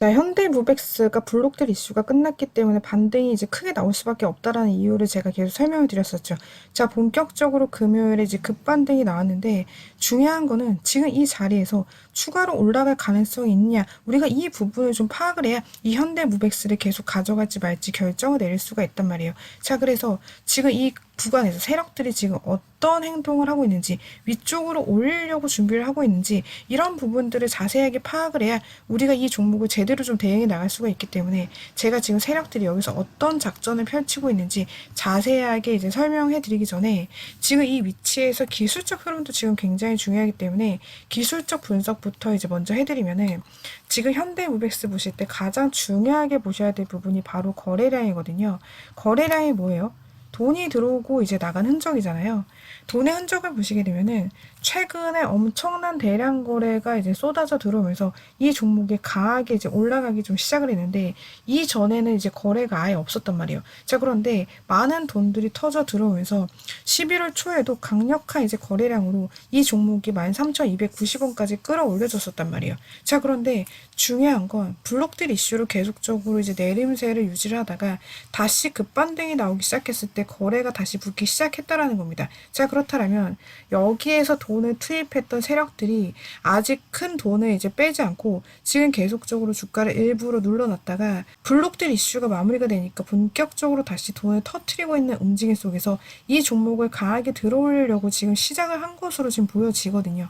자, 현대무백스가 블록들 이슈가 끝났기 때문에 반등이 이제 크게 나올 수밖에 없다라는 이유를 제가 계속 설명을 드렸었죠. 자, 본격적으로 금요일에 이제 급반등이 나왔는데 중요한 거는 지금 이 자리에서 추가로 올라갈 가능성이 있냐 우리가 이 부분을 좀 파악을 해야 이 현대무백스를 계속 가져갈지 말지 결정을 내릴 수가 있단 말이에요. 자, 그래서 지금 이 구간에서 세력들이 지금 어떤 행동을 하고 있는지 위쪽으로 올리려고 준비를 하고 있는지 이런 부분들을 자세하게 파악을 해야 우리가 이 종목을 제대로 좀 대응해 나갈 수가 있기 때문에 제가 지금 세력들이 여기서 어떤 작전을 펼치고 있는지 자세하게 이제 설명해 드리기 전에 지금 이 위치에서 기술적 흐름도 지금 굉장히 중요하기 때문에 기술적 분석부터 이제 먼저 해드리면은 지금 현대무백스 보실 때 가장 중요하게 보셔야 될 부분이 바로 거래량이거든요. 거래량이 뭐예요? 돈이 들어오고 이제 나간 흔적이잖아요. 돈의 흔적을 보시게 되면은 최근에 엄청난 대량 거래가 이제 쏟아져 들어오면서 이 종목이 강하게 이제 올라가기 좀 시작을 했는데 이 전에는 이제 거래가 아예 없었단 말이에요. 자 그런데 많은 돈들이 터져 들어오면서 11월 초에도 강력한 이제 거래량으로 이 종목이 13,290원까지 끌어올려졌었단 말이에요. 자 그런데 중요한 건 블록들 이슈로 계속적으로 이제 내림세를 유지를 하다가 다시 급반등이 나오기 시작했을 때 거래가 다시 붙기 시작했다라는 겁니다. 자 그렇다면 여기에서 돈을 투입했던 세력들이 아직 큰 돈을 이제 빼지 않고 지금 계속적으로 주가를 일부러 눌러놨다가 블록들 이슈가 마무리가 되니까 본격적으로 다시 돈을 터트리고 있는 움직임 속에서 이 종목을 강하게 들어올리려고 지금 시작을 한 것으로 지금 보여지거든요.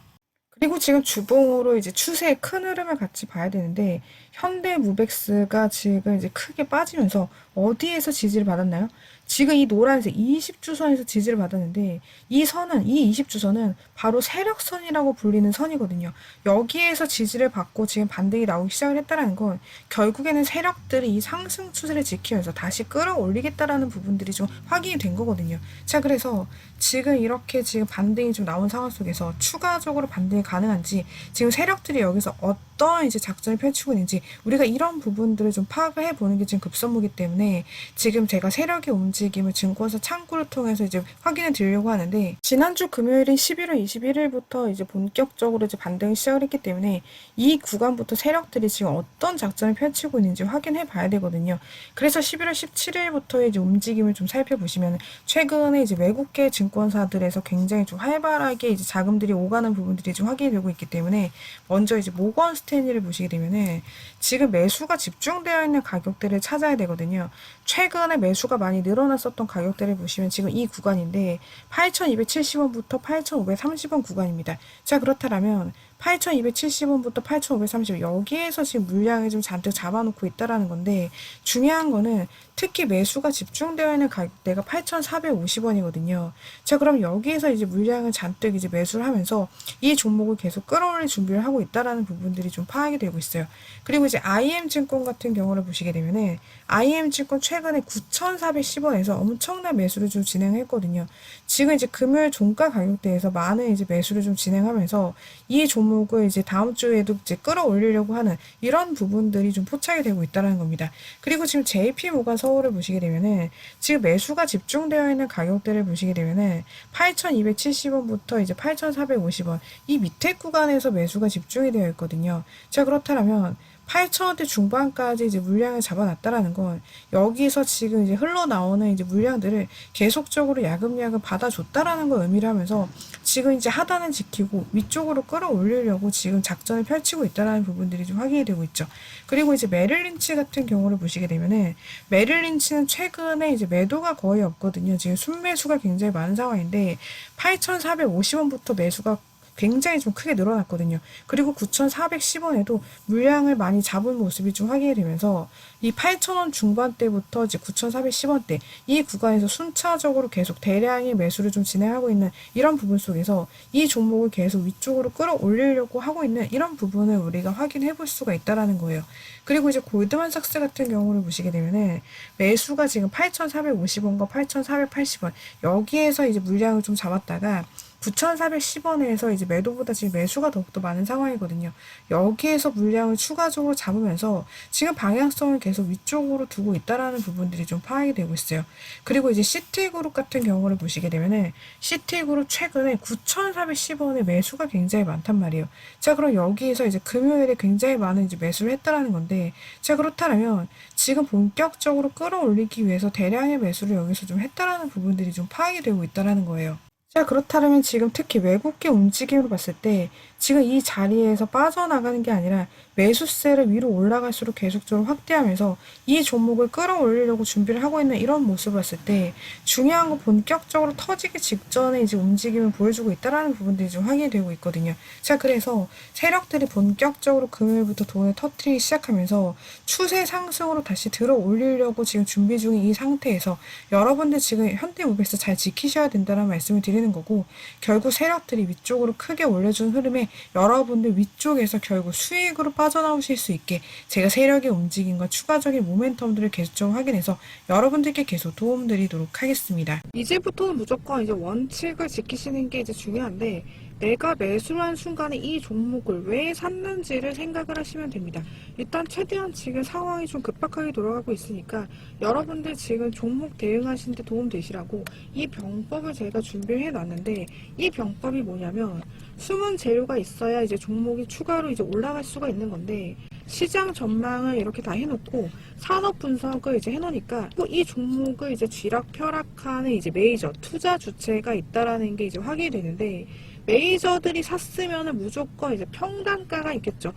그리고 지금 주봉으로 이제 추세의 큰 흐름을 같이 봐야 되는데 현대무백스가 지금 이제 크게 빠지면서 어디에서 지지를 받았나요? 지금 이 노란색 20주선에서 지지를 받았는데 이 선은 이 20주선은 바로 세력선이라고 불리는 선이거든요. 여기에서 지지를 받고 지금 반등이 나오기 시작을 했다는 건 결국에는 세력들이 이 상승 추세를 지키면서 다시 끌어올리겠다라는 부분들이 좀 확인이 된 거거든요. 자, 그래서 지금 이렇게 지금 반등이 좀 나온 상황 속에서 추가적으로 반등이 가능한지 지금 세력들이 여기서 어떤 이제 작전을 펼치고 있는지 우리가 이런 부분들을 좀 파악을 해보는 게 지금 급선무기 때문에 지금 제가 세력의 움직임을 증권사 창구를 통해서 이제 확인해 드리려고 하는데 지난주 금요일인 11월 21일부터 이제 본격적으로 이제 반등이 시작을 했기 때문에 이 구간부터 세력들이 지금 어떤 작전을 펼치고 있는지 확인해 봐야 되거든요. 그래서 11월 17일부터 이제 움직임을 좀 살펴보시면 최근에 이제 외국계 증권사들에서 굉장히 좀 활발하게 이제 자금들이 오가는 부분들이 좀 확인이 되고 있기 때문에 먼저 이제 모건 스 탠리를 보시게 되면은 지금 매수가 집중되어 있는 가격대를 찾아야 되거든요. 최근에 매수가 많이 늘어났었던 가격대를 보시면 지금 이 구간인데 8,270원부터 8,530원 구간입니다. 자 그렇다면 8,270원부터 8,530원 여기에서 지금 물량을 좀 잔뜩 잡아놓고 있다라는 건데 중요한 거는 특히 매수가 집중되어 있는 가격대가 8,450원이거든요. 자 그럼 여기에서 이제 물량을 잔뜩 이제 매수를 하면서 이 종목을 계속 끌어올릴 준비를 하고 있다라는 부분들이 좀 파악이 되고 있어요. 그리고 이제 IM증권 같은 경우를 보시게 되면은 IM증권 최근에 9,410원에서 엄청난 매수를 좀 진행했거든요. 지금 이제 금요일 종가 가격대에서 많은 이제 매수를 좀 진행하면서 이 종목 을 이제 다음 주에도 이제 끌어올리려고 하는 이런 부분들이 좀 포착이 되고 있다는 겁니다. 그리고 지금 JP 모간 서울을 보시게 되면은 지금 매수가 집중되어 있는 가격대를 보시게 되면은 8,270원부터 이제 8,450원 이 밑에 구간에서 매수가 집중이 되어 있거든요. 자 그렇다면 8천원대 중반까지 이제 물량을 잡아놨다라는 건 여기서 지금 이제 흘러나오는 이제 물량들을 계속적으로 야금야금 받아줬다라는 걸 의미를 하면서 지금 이제 하단은 지키고 위쪽으로 끌어올리려고 지금 작전을 펼치고 있다라는 부분들이 좀 확인이 되고 있죠. 그리고 이제 메릴린치 같은 경우를 보시게 되면은 메릴린치는 최근에 이제 매도가 거의 없거든요. 지금 순매수가 굉장히 많은 상황인데 8,450원부터 매수가 굉장히 좀 크게 늘어났거든요. 그리고 9,410원에도 물량을 많이 잡은 모습이 좀 확인이 되면서 이 8,000원 중반대부터 이제 9,410원대 이 구간에서 순차적으로 계속 대량의 매수를 좀 진행하고 있는 이런 부분 속에서 이 종목을 계속 위쪽으로 끌어올리려고 하고 있는 이런 부분을 우리가 확인해 볼 수가 있다라는 거예요. 그리고 이제 골드만삭스 같은 경우를 보시게 되면은 매수가 지금 8,450원과 8,480원 여기에서 이제 물량을 좀 잡았다가 9,410원에서 이제 매도보다 지금 매수가 더욱더 많은 상황이거든요. 여기에서 물량을 추가적으로 잡으면서 지금 방향성을 계속 위쪽으로 두고 있다라는 부분들이 좀 파악이 되고 있어요. 그리고 이제 시티그룹 같은 경우를 보시게 되면은 시티그룹 최근에 9,410원의 매수가 굉장히 많단 말이에요. 자, 그럼 여기에서 이제 금요일에 굉장히 많은 이제 매수를 했다라는 건데, 자, 그렇다면 지금 본격적으로 끌어올리기 위해서 대량의 매수를 여기서 좀 했다라는 부분들이 좀 파악이 되고 있다라는 거예요. 자, 그렇다면 지금 특히 외국계 움직임으로 봤을 때 지금 이 자리에서 빠져나가는 게 아니라 매수세를 위로 올라갈수록 계속적으로 확대하면서 이 종목을 끌어올리려고 준비를 하고 있는 이런 모습을 봤을 때 중요한 건 본격적으로 터지기 직전에 이제 움직임을 보여주고 있다라는 부분들이 좀 확인이 되고 있거든요. 자, 그래서 세력들이 본격적으로 금요일부터 돈을 터트리기 시작하면서 추세 상승으로 다시 들어 올리려고 지금 준비 중인 이 상태에서 여러분들 지금 현대무백스 잘 지키셔야 된다는 말씀을 드리는 거고 결국 세력들이 위쪽으로 크게 올려준 흐름에 여러분들 위쪽에서 결국 수익으로 빠져나오실 수 있게 제가 세력의 움직임과 추가적인 모멘텀들을 계속적으로 확인해서 여러분들께 계속 도움드리도록 하겠습니다. 이제부터는 무조건 이제 원칙을 지키시는 게 이제 중요한데 내가 매수를 한 순간에 이 종목을 왜 샀는지를 생각을 하시면 됩니다. 일단 최대한 지금 상황이 좀 급박하게 돌아가고 있으니까 여러분들 지금 종목 대응하시는데 도움 되시라고 이 병법을 제가 준비해 놨는데 이 병법이 뭐냐면 숨은 재료가 있어야 이제 종목이 추가로 이제 올라갈 수가 있는 건데 시장 전망을 이렇게 다 해놓고 산업 분석을 이제 해놓으니까 또이 종목을 이제 쥐락펴락하는 이제 메이저 투자 주체가 있다라는 게 이제 확인이 되는데 메이저들이 샀으면은 무조건 이제 평단가가 있겠죠.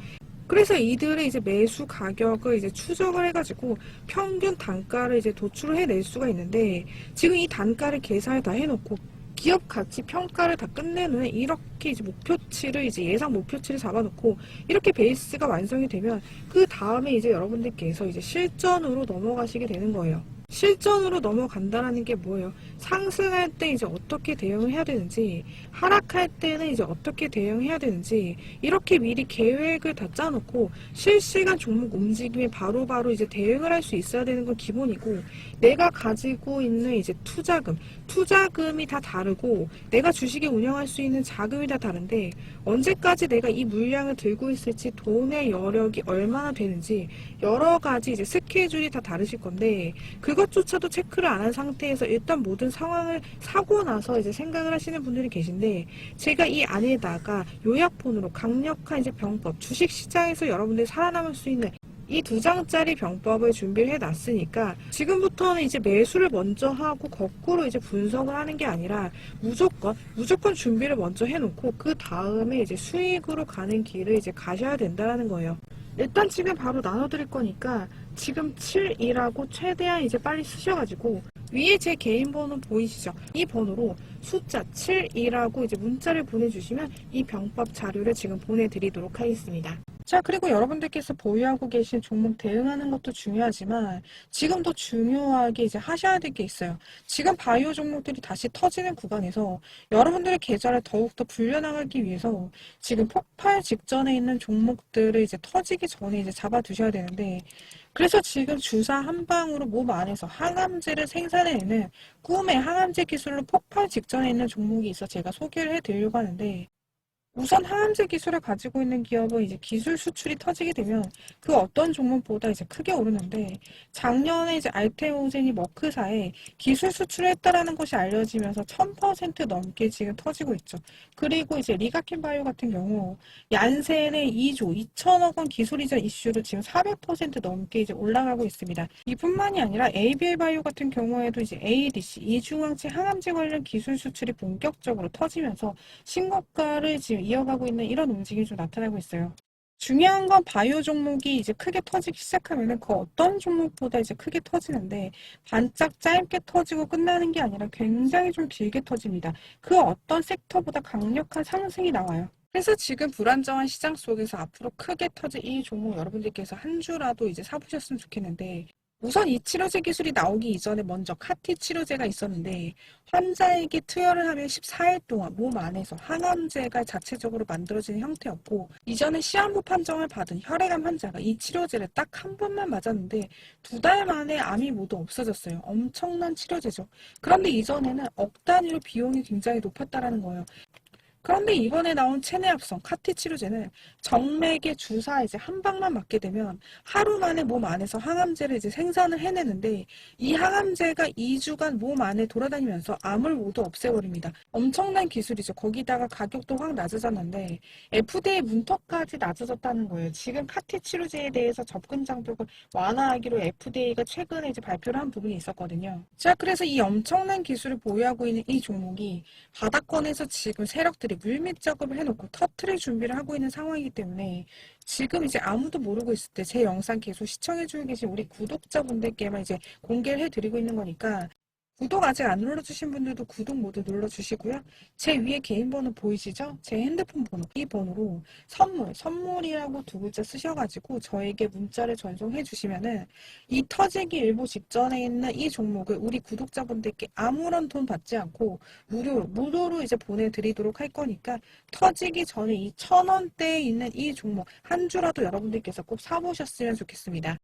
그래서 이들의 이제 매수 가격을 이제 추적을 해가지고 평균 단가를 이제 도출을 해낼 수가 있는데 지금 이 단가를 계산을 다 해놓고 기업 가치 평가를 다 후에 이렇게 이제 목표치를 이제 예상 목표치를 잡아놓고 이렇게 베이스가 완성이 되면 그 다음에 이제 여러분들께서 이제 실전으로 넘어가시게 되는 거예요. 실전으로 넘어간다라는 게 뭐예요? 상승할 때 이제 어떻게 대응을 해야 되는지, 하락할 때는 이제 어떻게 대응해야 되는지, 이렇게 미리 계획을 다 짜놓고 실시간 종목 움직임에 바로 바로 이제 대응을 할 수 있어야 되는 건 기본이고, 내가 가지고 있는 이제 투자금, 투자금이 다 다르고, 내가 주식에 운영할 수 있는 자금이 다 다른데, 언제까지 내가 이 물량을 들고 있을지, 돈의 여력이 얼마나 되는지, 여러 가지 이제 스케줄이 다 다르실 건데, 그 것조차도 체크를 안 한 상태에서 일단 모든 상황을 사고 나서 이제 생각을 하시는 분들이 계신데 제가 이 안에다가 요약본으로 강력한 이제 병법 주식 시장에서 여러분들이 살아남을 수 있는 이두 장짜리 병법을 준비를 해놨으니까 지금부터는 이제 매수를 먼저 하고 거꾸로 이제 분석을 하는 게 아니라 무조건 무조건 준비를 먼저 해놓고 그 다음에 이제 수익으로 가는 길을 이제 가셔야 된다는 거예요. 일단 지금 바로 나눠드릴 거니까 지금 7이라고 최대한 이제 빨리 쓰셔가지고 위에 제 개인 번호 보이시죠? 이 번호로 숫자 7이라고 이제 문자를 보내주시면 이 병법 자료를 지금 보내드리도록 하겠습니다. 자, 그리고 여러분들께서 보유하고 계신 종목 대응하는 것도 중요하지만 지금 더 중요하게 이제 하셔야 될 게 있어요. 지금 바이오 종목들이 다시 터지는 구간에서 여러분들의 계좌를 더욱더 불려나가기 위해서 지금 폭발 직전에 있는 종목들을 이제 터지기 전에 이제 잡아두셔야 되는데 그래서 지금 주사 한 방으로 몸 안에서 항암제를 생산해내는 꿈의 항암제 기술로 폭발 직전에 있는 종목이 있어 제가 소개를 해드리려고 하는데 우선 항암제 기술을 가지고 있는 기업은 이제 기술 수출이 터지게 되면 그 어떤 종목보다 이제 크게 오르는데 작년에 이제 알테오젠이 머크사에 기술 수출을 했다라는 것이 알려지면서 1000% 넘게 지금 터지고 있죠. 그리고 이제 리가킨 바이오 같은 경우 얀센의 2조 2천억 원 기술 이전 이슈로 지금 400% 넘게 이제 올라가고 있습니다. 이뿐만이 아니라 ABL 바이오 같은 경우에도 이제 ADC 이중항체 항암제 관련 기술 수출이 본격적으로 터지면서 신고가를 지금 이어가고 있는 이런 움직임이 좀 나타나고 있어요. 중요한 건 바이오 종목이 이제 크게 터지기 시작하면은 그 어떤 종목보다 이제 크게 터지는데 반짝 짧게 터지고 끝나는 게 아니라 굉장히 좀 길게 터집니다. 그 어떤 섹터보다 강력한 상승이 나와요. 그래서 지금 불안정한 시장 속에서 앞으로 크게 터질 이 종목 여러분들께서 한 주라도 이제 사보셨으면 좋겠는데 우선 이 치료제 기술이 나오기 이전에 먼저 카티 치료제가 있었는데 환자에게 투여를 하면 14일 동안 몸 안에서 항암제가 자체적으로 만들어지는 형태였고 이전에 시한부 판정을 받은 혈액암 환자가 이 치료제를 딱 한 번만 맞았는데 두 달 만에 암이 모두 없어졌어요. 엄청난 치료제죠. 그런데 이전에는 억 단위로 비용이 굉장히 높았다라는 거예요. 그런데 이번에 나온 체내합성 카티 치료제는 정맥에 주사 이제 한 방만 맞게 되면 하루 만에 몸 안에서 항암제를 이제 생산을 해내는데 이 항암제가 2주간 몸 안에 돌아다니면서 암을 모두 없애버립니다. 엄청난 기술이죠. 거기다가 가격도 확 낮아졌는데 FDA 문턱까지 낮아졌다는 거예요. 지금 카티 치료제에 대해서 접근 장벽을 완화하기로 FDA가 최근에 이제 발표를 한 부분이 있었거든요. 자, 그래서 이 엄청난 기술을 보유하고 있는 이 종목이 바닥권에서 지금 세력 들이 물밑 작업을 해놓고 터트릴 준비를 하고 있는 상황이기 때문에 지금 이제 아무도 모르고 있을 때 제 영상 계속 시청해주고 계신 우리 구독자분들께만 이제 공개를 해드리고 있는 거니까 구독 아직 안 눌러주신 분들도 구독 모두 눌러주시고요. 제 위에 개인 번호 보이시죠? 제 핸드폰 번호 이 번호로 선물, 선물이라고 두 글자 쓰셔가지고 저에게 문자를 전송해 주시면은 이 터지기 일보 직전에 있는 이 종목을 우리 구독자분들께 아무런 돈 받지 않고 무료로 무료로 이제 보내드리도록 할 거니까 터지기 전에 이 천 원대에 있는 이 종목 한 주라도 여러분들께서 꼭 사보셨으면 좋겠습니다.